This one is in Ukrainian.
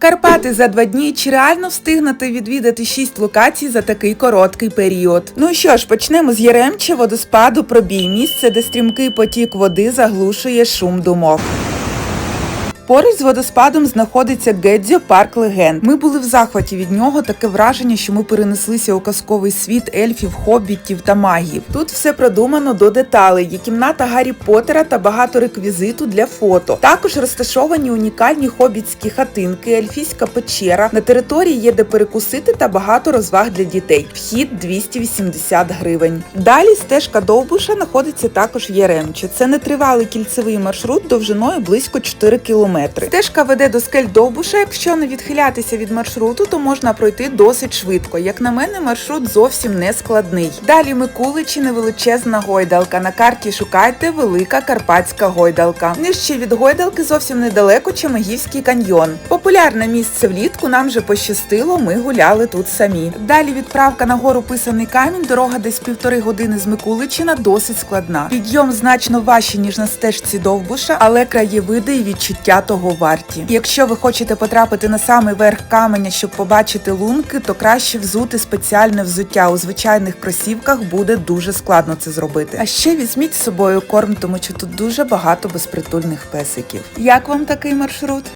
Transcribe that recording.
Карпати за два дні чи реально встигнете відвідати шість локацій за такий короткий період. Ну що ж, почнемо з Яремче водоспаду пробій місце, де стрімкий потік води заглушує шум думок. Поруч з водоспадом знаходиться Гедзьо парк легенд. Ми були в захваті від нього. Таке враження, що ми перенеслися у казковий світ ельфів, хобітів та магів. Тут все продумано до деталей. Є кімната Гаррі Поттера та багато реквізиту для фото. Також розташовані унікальні хобітські хатинки, ельфійська печера. На території є де перекусити та багато розваг для дітей. Вхід 280 гривень. Далі стежка Довбуша знаходиться також в Яремче. Це нетривалий кільцевий маршрут довжиною близько 4 кілометри. Стежка веде до скель Довбуша. Якщо не відхилятися від маршруту, то можна пройти досить швидко. Як на мене, маршрут зовсім не складний. Далі Микуличі невеличезна гойдалка. На карті шукайте велика карпатська гойдалка. Нижче від гойдалки зовсім недалеко Чемагівський каньйон. Популярне місце влітку нам вже пощастило. Ми гуляли тут самі. Далі відправка на гору писаний камінь. Дорога десь півтори години з Микуличина досить складна. Підйом значно важче ніж на стежці Довбуша, але краєвиди і відчуття того варті. Якщо ви хочете потрапити на самий верх каменя, щоб побачити лунки, то краще взути спеціальне взуття. У звичайних кросівках буде дуже складно це зробити. А ще візьміть з собою корм, тому що тут дуже багато безпритульних песиків. Як вам такий маршрут?